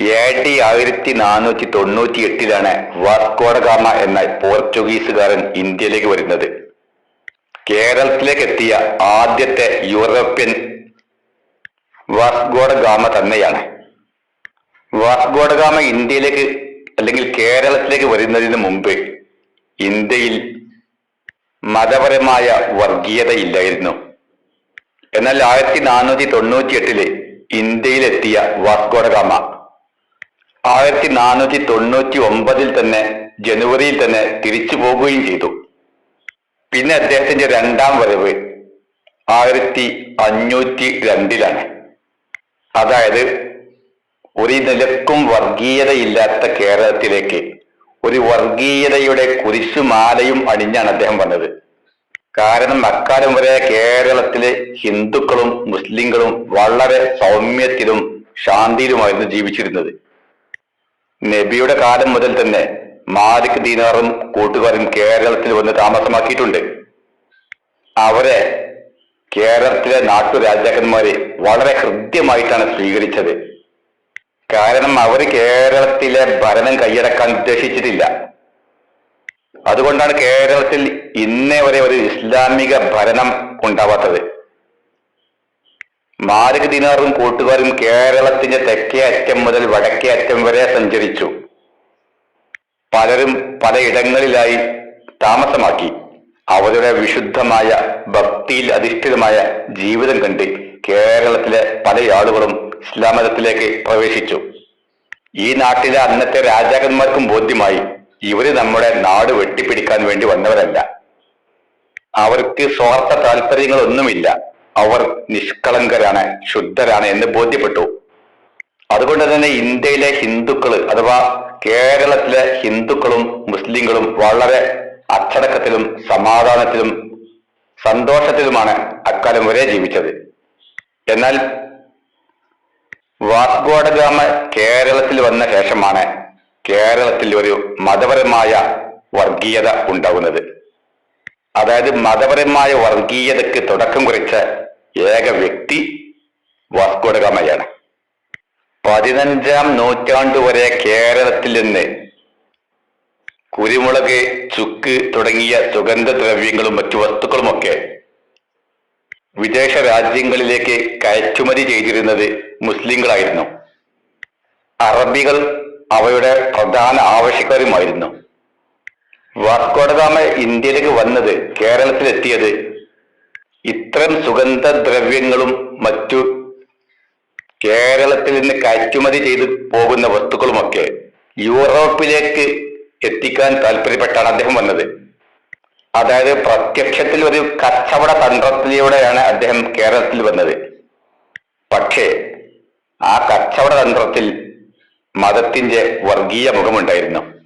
A D ആയിരത്തി നാനൂറ്റി തൊണ്ണൂറ്റി എട്ടിലാണ് വാസ്കോഡഗാമ എന്ന പോർച്ചുഗീസുകാരൻ ഇന്ത്യയിലേക്ക് വരുന്നത്. കേരളത്തിലേക്ക് എത്തിയ ആദ്യത്തെ യൂറോപ്യൻ വാസ്കോഡഗാമ തന്നെയാണ്. വാസ്കോഡഗാമ ഇന്ത്യയിലേക്ക് അല്ലെങ്കിൽ കേരളത്തിലേക്ക് വരുന്നതിന് മുമ്പ് ഇന്ത്യയിൽ മതപരമായ വർഗീയതയില്ലായിരുന്നു. എന്നാൽ ആയിരത്തി നാനൂറ്റി തൊണ്ണൂറ്റി എട്ടിൽ ഇന്ത്യയിലെത്തിയ വാസ്കോഡഗാമ. ആയിരത്തി നാനൂറ്റി തൊണ്ണൂറ്റി ഒമ്പതിൽ തന്നെ ജനുവരിയിൽ തന്നെ തിരിച്ചു പോകുകയും ചെയ്തു. പിന്നെ അദ്ദേഹത്തിന്റെ രണ്ടാം വരവ് ആയിരത്തി അഞ്ഞൂറ്റി രണ്ടിലാണ് അതായത് ഒരു നിലക്കും വർഗീയതയില്ലാത്ത കേരളത്തിലേക്ക് ഒരു വർഗീയതയുടെ കുരിശുമാലയും അണിഞ്ഞാണ് അദ്ദേഹം വന്നത്. കാരണം അക്കാലം വരെ കേരളത്തിലെ ഹിന്ദുക്കളും മുസ്ലിങ്ങളും വളരെ സൗമ്യത്തിലും ശാന്തിയിലുമായിരുന്നു ജീവിച്ചിരുന്നത്. നബിയുടെ കാലം മുതൽ തന്നെ മാലിക് ദീനാറും കൂട്ടുകാരും കേരളത്തിൽ വന്ന് താമസമാക്കിയിട്ടുണ്ട്. അവരെ കേരളത്തിലെ നാട്ടുരാജാക്കന്മാരെ വളരെ ഹൃദ്യമായിട്ടാണ് സ്വീകരിച്ചത്. കാരണം അവർ കേരളത്തിലെ ഭരണം കൈയടക്കാൻ ഉദ്ദേശിച്ചിട്ടില്ല. അതുകൊണ്ടാണ് കേരളത്തിൽ ഇന്നേ വരെ ഒരു ഇസ്ലാമിക ഭരണം ഉണ്ടാവാത്തത്. മാലിക് ദിനാറും കൂട്ടുകാരും കേരളത്തിന്റെ തെക്കേ അറ്റം മുതൽ വടക്കേ അറ്റം വരെ സഞ്ചരിച്ചു. പലരും പലയിടങ്ങളിലായി താമസമാക്കി. അവരുടെ വിശുദ്ധമായ ഭക്തിയിൽ അധിഷ്ഠിതമായ ജീവിതം കണ്ട് കേരളത്തിലെ പല ആളുകളും ഇസ്ലാം മതത്തിലേക്ക് പ്രവേശിച്ചു. ഈ നാട്ടിലെ അന്നത്തെ രാജാക്കന്മാർക്കും ബോധ്യമായി ഇവർ നമ്മുടെ നാട് വെട്ടിപ്പിടിക്കാൻ വേണ്ടി വന്നവരല്ല. അവർക്ക് സ്വാർത്ഥ താല്പര്യങ്ങളൊന്നുമില്ല അവർ നിഷ്കളങ്കരാണ് ശുദ്ധരാണ് എന്ന് ബോധ്യപ്പെട്ടു. അതുകൊണ്ട് തന്നെ ഇന്ത്യയിലെ ഹിന്ദുക്കൾ അഥവാ കേരളത്തിലെ ഹിന്ദുക്കളും മുസ്ലിങ്ങളും വളരെ അച്ചടക്കത്തിലും സമാധാനത്തിലും സന്തോഷത്തിലുമാണ് അക്കാലം വരെ ജീവിച്ചത്. എന്നാൽ വാസ്കോഡഗാമ കേരളത്തിൽ വന്ന ശേഷമാണ് കേരളത്തിൽ ഒരു മതപരമായ വർഗീയത ഉണ്ടാകുന്നത്. അതായത് മതപരമായ വർഗീയതയ്ക്ക് തുടക്കം കുറിച്ച ഏക വ്യക്തി വാസ്കോഡഗാമയാണ്. പതിനഞ്ചാം നൂറ്റാണ്ടു വരെ കേരളത്തിൽ നിന്ന് കുരുമുളക് ചുക്ക് തുടങ്ങിയ സുഗന്ധദ്രവ്യങ്ങളും മറ്റു വസ്തുക്കളുമൊക്കെ വിദേശ രാജ്യങ്ങളിലേക്ക് കയറ്റുമതി ചെയ്തിരുന്നത് മുസ്ലിങ്ങളായിരുന്നു. അറബികൾ അവയുടെ പ്രധാന ആവശ്യക്കാരുമായിരുന്നു. വാസ്കോഡഗാമ ഇന്ത്യയിലേക്ക് വന്നത് കേരളത്തിലെത്തിയത് ഇത്തരം സുഗന്ധദ്രവ്യങ്ങളും മറ്റു കേരളത്തിൽ നിന്ന് കയറ്റുമതി ചെയ്തു പോകുന്ന വസ്തുക്കളുമൊക്കെ യൂറോപ്പിലേക്ക് എത്തിക്കാൻ താല്പര്യപ്പെട്ടാണ് അദ്ദേഹം വന്നത്. അതായത് പ്രത്യക്ഷത്തിൽ ഒരു കച്ചവട തന്ത്രത്തിലൂടെയാണ് അദ്ദേഹം കേരളത്തിൽ വന്നത്. പക്ഷേ ആ കച്ചവട തന്ത്രത്തിൽ മതത്തിന്റെ വർഗീയ മുഖമുണ്ടായിരുന്നു.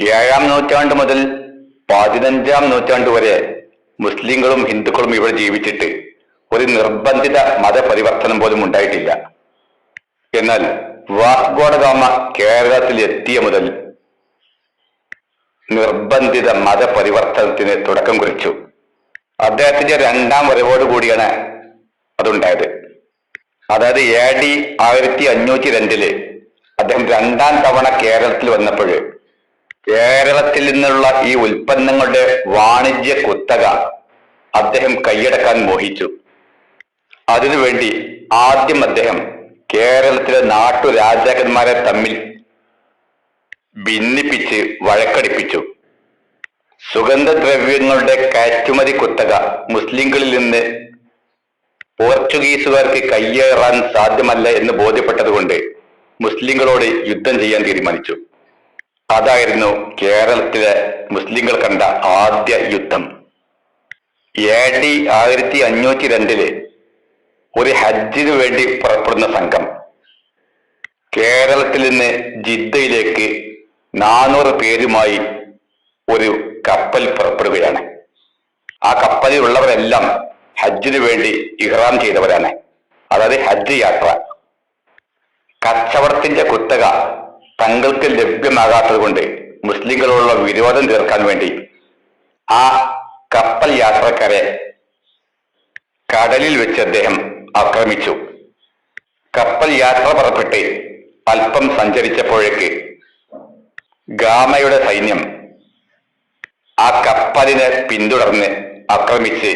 ഏഴാം നൂറ്റാണ്ട് മുതൽ പതിനഞ്ചാം നൂറ്റാണ്ട് വരെ മുസ്ലിങ്ങളും ഹിന്ദുക്കളും ഇവിടെ ജീവിച്ചിട്ട് ഒരു നിർബന്ധിത മതപരിവർത്തനം പോലും ഉണ്ടായിട്ടില്ല. എന്നാൽ വാസ്കോഡഗാമ കേരളത്തിൽ എത്തിയ മുതൽ നിർബന്ധിത മതപരിവർത്തനത്തിന് തുടക്കം കുറിച്ചു. അദ്ദേഹത്തിന്റെ രണ്ടാം വരവോടുകൂടിയാണ് അതുണ്ടായത്. അതായത് എ ഡി ആയിരത്തി അഞ്ഞൂറ്റി രണ്ടിൽ അദ്ദേഹം രണ്ടാം തവണ കേരളത്തിൽ വന്നപ്പോൾ കേരളത്തിൽ നിന്നുള്ള ഈ ഉൽപ്പന്നങ്ങളുടെ വാണിജ്യ കുത്തക അദ്ദേഹം കൈയടക്കാൻ മോഹിച്ചു. അതിനുവേണ്ടി ആദ്യം അദ്ദേഹം കേരളത്തിലെ നാട്ടു രാജാക്കന്മാരെ തമ്മിൽ ഭിന്നിപ്പിച്ച് വഴക്കടിപ്പിച്ചു. സുഗന്ധദ്രവ്യങ്ങളുടെ കയറ്റുമതി കുത്തക മുസ്ലിങ്ങളിൽ നിന്ന് പോർച്ചുഗീസുകാർക്ക് കയ്യേറാൻ സാധ്യമല്ല എന്ന് ബോധ്യപ്പെട്ടതുകൊണ്ട് മുസ്ലിങ്ങളോട് യുദ്ധം ചെയ്യാൻ തീരുമാനിച്ചു. അതായിരുന്നു കേരളത്തിലെ മുസ്ലിങ്ങൾ കണ്ട ആദ്യ യുദ്ധം. എ ഡി ആയിരത്തി അഞ്ഞൂറ്റി രണ്ടിൽ ഒരു ഹജ്ജിനു വേണ്ടി പുറപ്പെടുന്ന സംഘം. കേരളത്തിൽ നിന്ന് ജിദ്ദയിലേക്ക് നാനൂറ് പേരുമായി ഒരു കപ്പൽ പുറപ്പെടുകയാണ്. ആ കപ്പലിലുള്ളവരെല്ലാം ഹജ്ജിനു വേണ്ടി ഇഹ്റാം ചെയ്തവരാണ്. അതായത് ഹജ്ജ് യാത്ര. കച്ചവടത്തിന്റെ കുത്തക തങ്ങൾക്ക് ലഭ്യമാകാത്തത് കൊണ്ട് മുസ്ലിങ്ങളോടുള്ള വിരോധം തീർക്കാൻ വേണ്ടി ആ കപ്പൽ യാത്രക്കാരെ കടലിൽ വെച്ച് അദ്ദേഹം ആക്രമിച്ചു. കപ്പൽ യാത്ര പുറപ്പെട്ട് അല്പം സഞ്ചരിച്ചപ്പോഴേക്ക് ഗാമയുടെ സൈന്യം ആ കപ്പലിനെ പിന്തുടർന്ന് ആക്രമിച്ച്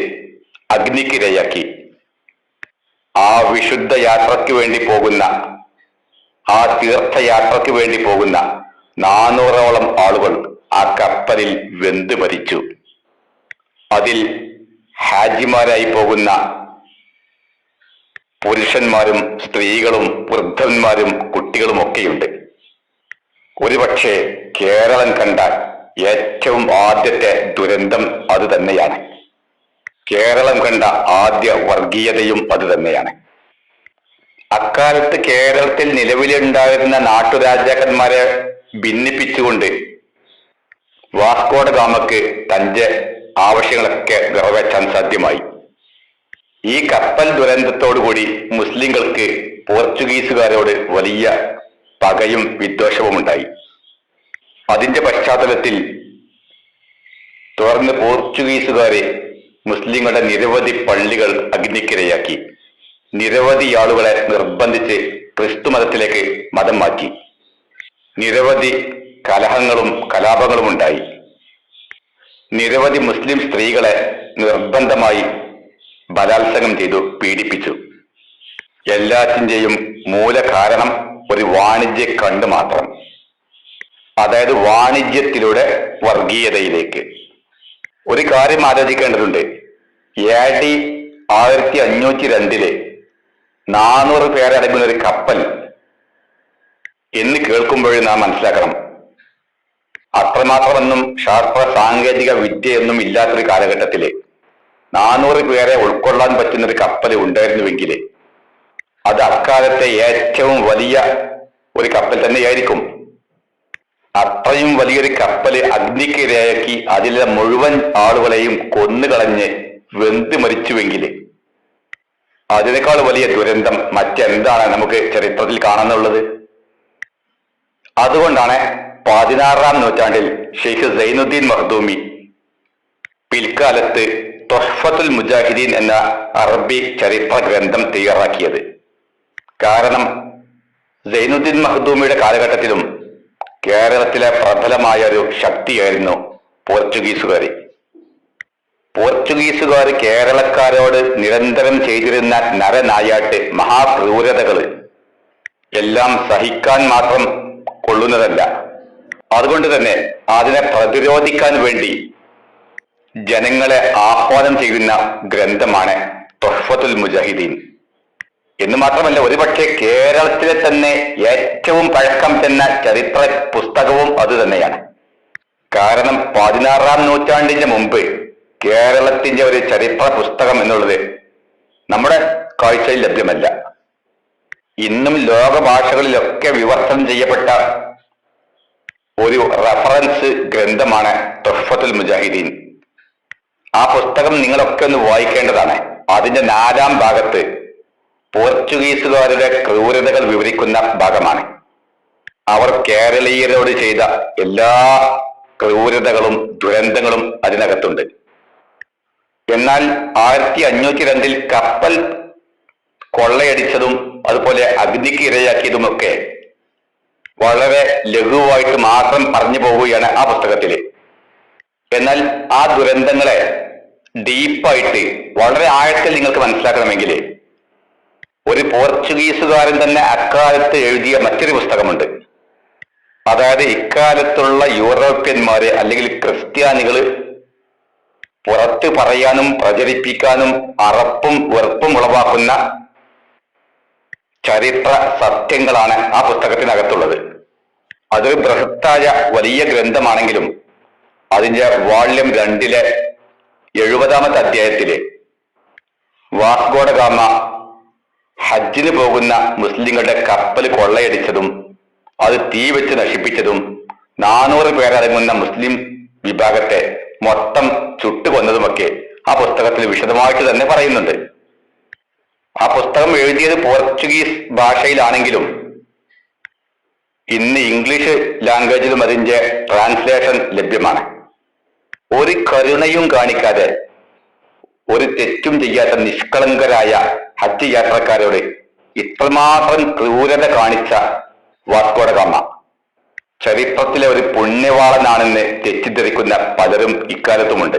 അഗ്നിക്കിരയാക്കി. ആ വിശുദ്ധ യാത്രയ്ക്ക് വേണ്ടി പോകുന്ന ആ തീർത്ഥയാത്രയ്ക്ക് വേണ്ടി പോകുന്ന നാനൂറോളം ആളുകൾ ആ കപ്പലിൽ വെന്ത് മരിച്ചു. അതിൽ ഹാജിമാരായി പോകുന്ന പുരുഷന്മാരും സ്ത്രീകളും വൃദ്ധന്മാരും കുട്ടികളും ഒക്കെയുണ്ട്. ഒരുപക്ഷെ കേരളം കണ്ട ഏറ്റവും ആദ്യത്തെ ദുരന്തം അത് തന്നെയാണ്. കേരളം കണ്ട ആദ്യ വർഗീയതയും അത് തന്നെയാണ്. അക്കാലത്ത് കേരളത്തിൽ നിലവിലുണ്ടായിരുന്ന നാട്ടുരാജാക്കന്മാരെ ഭിന്നിപ്പിച്ചുകൊണ്ട് വാസ്കോഡ ഗാമക്ക് തന്റെ ആവശ്യങ്ങളൊക്കെ നിറവേറ്റാൻ സാധ്യമായി. ഈ കപ്പൽ ദുരന്തത്തോടുകൂടി മുസ്ലിങ്ങൾക്ക് പോർച്ചുഗീസുകാരോട് വലിയ പകയും വിദ്വേഷവും ഉണ്ടായി അതിന്റെ പശ്ചാത്തലത്തിൽ തുടർന്ന് പോർച്ചുഗീസുകാരെ മുസ്ലിങ്ങളുടെ നിരവധി പള്ളികൾ അഗ്നിക്കിരയാക്കി. നിരവധി ആളുകളെ നിർബന്ധിച്ച് ക്രിസ്തു മതത്തിലേക്ക് മതം മാറ്റി. നിരവധി കലഹങ്ങളും കലാപങ്ങളും ഉണ്ടായി. നിരവധി മുസ്ലിം സ്ത്രീകളെ നിർബന്ധമായി ബലാത്സംഗം ചെയ്തു പീഡിപ്പിച്ചു. എല്ലാറ്റിന്റെയും മൂല കാരണം ഒരു വാണിജ്യ കണ്ട് മാത്രം. അതായത് വാണിജ്യത്തിലൂടെ വർഗീയതയിലേക്ക്. ഒരു കാര്യം ആലോചിക്കേണ്ടതുണ്ട്. എ ഡി ആയിരത്തി അഞ്ഞൂറ്റി രണ്ടിൽ നാനൂറ് പേരടങ്ങുന്ന ഒരു കപ്പൽ. എന്ന് കേൾക്കുമ്പോഴും നാം മനസ്സിലാക്കണം. അത്രമാത്രമൊന്നും ശാസ്ത്ര സാങ്കേതിക വിദ്യയൊന്നും ഇല്ലാത്തൊരു കാലഘട്ടത്തിൽ നാനൂറ് പേരെ ഉൾക്കൊള്ളാൻ പറ്റുന്ന ഒരു കപ്പൽ ഉണ്ടായിരുന്നുവെങ്കിൽ അത് അക്കാലത്തെ ഏറ്റവും വലിയ ഒരു കപ്പൽ തന്നെയായിരിക്കും. അത്രയും വലിയൊരു കപ്പൽ അഗ്നിക്കിരയാക്കി അതിലെ മുഴുവൻ ആളുകളെയും കൊന്നുകളഞ്ഞ് വെന്ത് മരിച്ചുവെങ്കിൽ അതിനേക്കാൾ വലിയ ദുരന്തം മറ്റെന്താണ് നമുക്ക് ചരിത്രത്തിൽ കാണാനുള്ളത്? അതുകൊണ്ടാണ് പതിനാറാം നൂറ്റാണ്ടിൽ ഷെയ്ഖ് സൈനുദ്ദീൻ മഹദൂമി പിൽക്കാലത്ത് തൊഹഫത്തുൽ മുജാഹിദീൻ എന്ന അറബി ചരിത്ര ഗ്രന്ഥം തയ്യാറാക്കിയത്. കാരണം സൈനുദ്ദീൻ മഹദൂമിയുടെ കാലഘട്ടത്തിലും കേരളത്തിലെ പ്രബലമായ ഒരു ശക്തിയായിരുന്നു പോർച്ചുഗീസുകാർ പോർച്ചുഗീസുകാർ കേരളക്കാരോട് നിരന്തരം ചെയ്തിരുന്ന നരനായാട്ട് മഹാക്രൂരതകൾ. എല്ലാം സഹിക്കാൻ മാത്രം കൊള്ളുന്നതല്ല. അതുകൊണ്ട് തന്നെ അതിനെ പ്രതിരോധിക്കാൻ വേണ്ടി ജനങ്ങളെ ആഹ്വാനം ചെയ്യുന്ന ഗ്രന്ഥമാണ് തൊഹഫത്തുൽ മുജാഹിദീൻ. എന്ന് മാത്രമല്ല ഒരുപക്ഷെ കേരളത്തിലെ തന്നെ ഏറ്റവും പഴക്കം ചെന്ന ചരിത്ര പുസ്തകവും അത് തന്നെയാണ്. കാരണം പതിനാറാം നൂറ്റാണ്ടിന്റെ മുമ്പ് കേരളത്തിന്റെ ഒരു ചരിത്ര പുസ്തകം എന്നുള്ളത് നമ്മുടെ കാഴ്ചയിൽ ലഭ്യമല്ല. ഇന്നും ലോക ഭാഷകളിലൊക്കെ വിവർത്തനം ചെയ്യപ്പെട്ട ഒരു റഫറൻസ് ഗ്രന്ഥമാണ് തൊഫത്തുൽ മുജാഹിദീൻ. ആ പുസ്തകം നിങ്ങളൊക്കെ ഒന്ന് വായിക്കേണ്ടതാണ്. അതിന്റെ നാലാം ഭാഗത്ത് പോർച്ചുഗീസുകാരുടെ ക്രൂരതകൾ വിവരിക്കുന്ന ഭാഗമാണ്. അവർ കേരളീയരോട് ചെയ്ത എല്ലാ ക്രൂരതകളും ദുരന്തങ്ങളും അതിനകത്തുണ്ട്. എന്നാൽ ആയിരത്തി അഞ്ഞൂറ്റി രണ്ടിൽ കപ്പൽ കൊള്ളയടിച്ചതും അതുപോലെ അഗ്നിക്ക് ഇരയാക്കിയതുമൊക്കെ വളരെ ലഘുവായിട്ട് മാത്രം പറഞ്ഞു പോവുകയാണ് ആ പുസ്തകത്തിൽ എന്നാൽ ആ ദുരന്തങ്ങളെ ഡീപ്പായിട്ട് വളരെ ആഴത്തിൽ നിങ്ങൾക്ക് മനസ്സിലാക്കണമെങ്കിൽ ഒരു പോർച്ചുഗീസുകാരൻ തന്നെ അക്കാലത്ത് എഴുതിയ മറ്റൊരു പുസ്തകമുണ്ട്. അതായത് ഇക്കാലത്തുള്ള യൂറോപ്യന്മാര് അല്ലെങ്കിൽ ക്രിസ്ത്യാനികൾ പുറത്ത് പറയാനും പ്രചരിപ്പിക്കാനും അറപ്പും വെറുപ്പും ഉളവാക്കുന്ന ചരിത്ര സത്യങ്ങളാണ് ആ പുസ്തകത്തിനകത്തുള്ളത്. അതൊരു ബൃഹത്തായ വലിയ ഗ്രന്ഥമാണെങ്കിലും അതിന്റെ വാള്യം രണ്ടിലെ എഴുപതാമത്തെ അധ്യായത്തിൽ വാസ്കോടഗാമ ഹജ്ജിന് പോകുന്ന മുസ്ലിങ്ങളുടെ കപ്പൽ കൊള്ളയടിച്ചതും അത് തീ വെച്ച് നശിപ്പിച്ചതും നാനൂറ് പേരടങ്ങുന്ന മുസ്ലിം വിഭാഗത്തെ മൊത്തം ചുട്ടുകൊന്നതുമൊക്കെ ആ പുസ്തകത്തിൽ വിശദമായിട്ട് തന്നെ പറയുന്നുണ്ട്. ആ പുസ്തകം എഴുതിയത് പോർച്ചുഗീസ് ഭാഷയിലാണെങ്കിലും ഇന്ന് ഇംഗ്ലീഷ് ലാംഗ്വേജിലും അതിന്റെ ട്രാൻസ്ലേഷൻ ലഭ്യമാണ്. ഒരു കരുണയും കാണിക്കാതെ ഒരു തെറ്റും ചെയ്യാത്ത നിഷ്കളങ്കരായ ഹജ്ജ് യാത്രക്കാരോട് ഇത്രമാത്രം ക്രൂരത കാണിച്ച വാസ്കോഡ ഗാമ. ചരിത്രത്തിലെ ഒരു പുണ്യവാളനാണെന്ന് തെറ്റിദ്ധരിക്കുന്ന പലരും ഇക്കാലത്തുമുണ്ട്.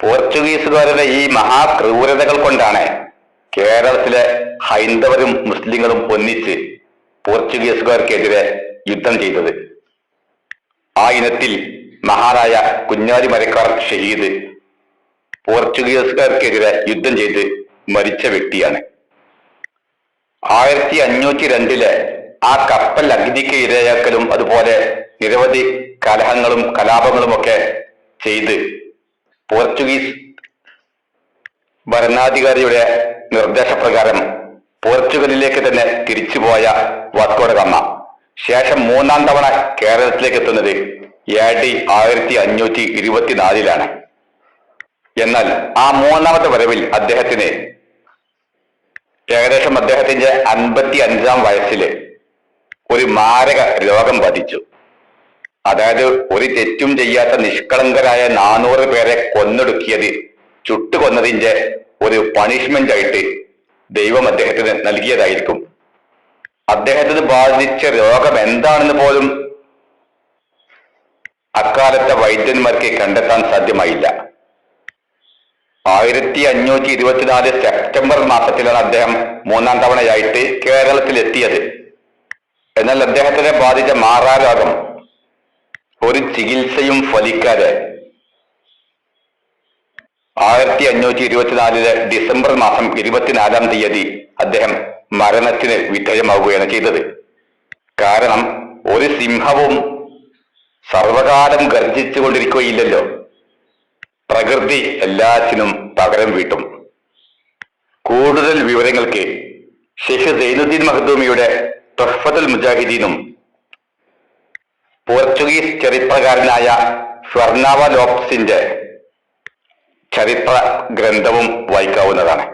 പോർച്ചുഗീസുകാരുടെ ഈ മഹാക്രൂരതകൾ കൊണ്ടാണ് കേരളത്തിലെ ഹൈന്ദവരും മുസ്ലിങ്ങളും ഒന്നിച്ച് പോർച്ചുഗീസുകാർക്കെതിരെ യുദ്ധം ചെയ്തത്. ആ ഇനത്തിൽ മഹാനായ കുഞ്ഞാലി മരക്കാർ ഷഹീദ് പോർച്ചുഗീസുകാർക്കെതിരെ യുദ്ധം ചെയ്ത് മരിച്ച വ്യക്തിയാണ്. ആയിരത്തി അഞ്ഞൂറ്റി രണ്ടിലെ ആ കപ്പൽ അഗ്നിക്ക് ഇരയാക്കലും അതുപോലെ നിരവധി കലഹങ്ങളും കലാപങ്ങളും ഒക്കെ ചെയ്ത് പോർച്ചുഗീസ് ഭരണാധികാരിയുടെ നിർദ്ദേശപ്രകാരം പോർച്ചുഗലിലേക്ക് തന്നെ തിരിച്ചുപോയ വാസ്കോഡ ഗാമ. ശേഷം മൂന്നാം തവണ കേരളത്തിലേക്ക് എത്തുന്നത് എ ഡി ആയിരത്തി അഞ്ഞൂറ്റി ഇരുപത്തിനാലിലാണ് എന്നാൽ ആ മൂന്നാമത്തെ വരവിൽ അദ്ദേഹത്തിന് ഏകദേശം അദ്ദേഹത്തിന്റെ അൻപത്തി അഞ്ചാം വയസ്സിൽ ഒരു മാരക രോഗം ബാധിച്ചു അതായത് ഒരു തെറ്റും ചെയ്യാത്ത നിഷ്കളങ്കരായ നാനൂറ് പേരെ കൊന്നൊടുക്കിയത് ചുട്ടുകൊന്നതിന്റെ ഒരു പണിഷ്മെന്റ് ആയിട്ട് ദൈവം അദ്ദേഹത്തിന് നൽകിയതായിരിക്കും. അദ്ദേഹത്തിന് ബാധിച്ച രോഗം എന്താണെന്ന് പോലും അക്കാലത്തെ വൈദ്യന്മാർക്ക് കണ്ടെത്താൻ സാധ്യമായില്ല. ആയിരത്തി അഞ്ഞൂറ്റി ഇരുപത്തിനാല് സെപ്റ്റംബർ മാസത്തിലാണ് അദ്ദേഹം മൂന്നാം തവണയായിട്ട് കേരളത്തിൽ എത്തിയത് എന്നാൽ അദ്ദേഹത്തിനെ ബാധിച്ച മാറാരോഗം. ഒരു ചികിത്സയും ഫലിക്കാതെ ആയിരത്തി അഞ്ഞൂറ്റി ഇരുപത്തിനാലിലെ ഡിസംബർ മാസം ഇരുപത്തിനാലാം തീയതി അദ്ദേഹം മരണത്തിന് വിധേയമാവുകയാണ് ചെയ്തത്. കാരണം ഒരു സിംഹവും സർവകാലം ഗർജിച്ചുകൊണ്ടിരിക്കുകയില്ലല്ലോ. പ്രകൃതി എല്ലാത്തിനും പകരം വീട്ടും. കൂടുതൽ വിവരങ്ങൾക്ക് ഷെയ്ഖ് സൈനുദ്ദീൻ മഹദൂമിയുടെ തൊഹഫത്തുൽ മുജാഹിദീനും പോർച്ചുഗീസ് ചരിത്രകാരനായ ഫെർണാവ ലോപ്സിന്റെ ചരിത്ര ഗ്രന്ഥവും വായിക്കാവുന്നതാണ്.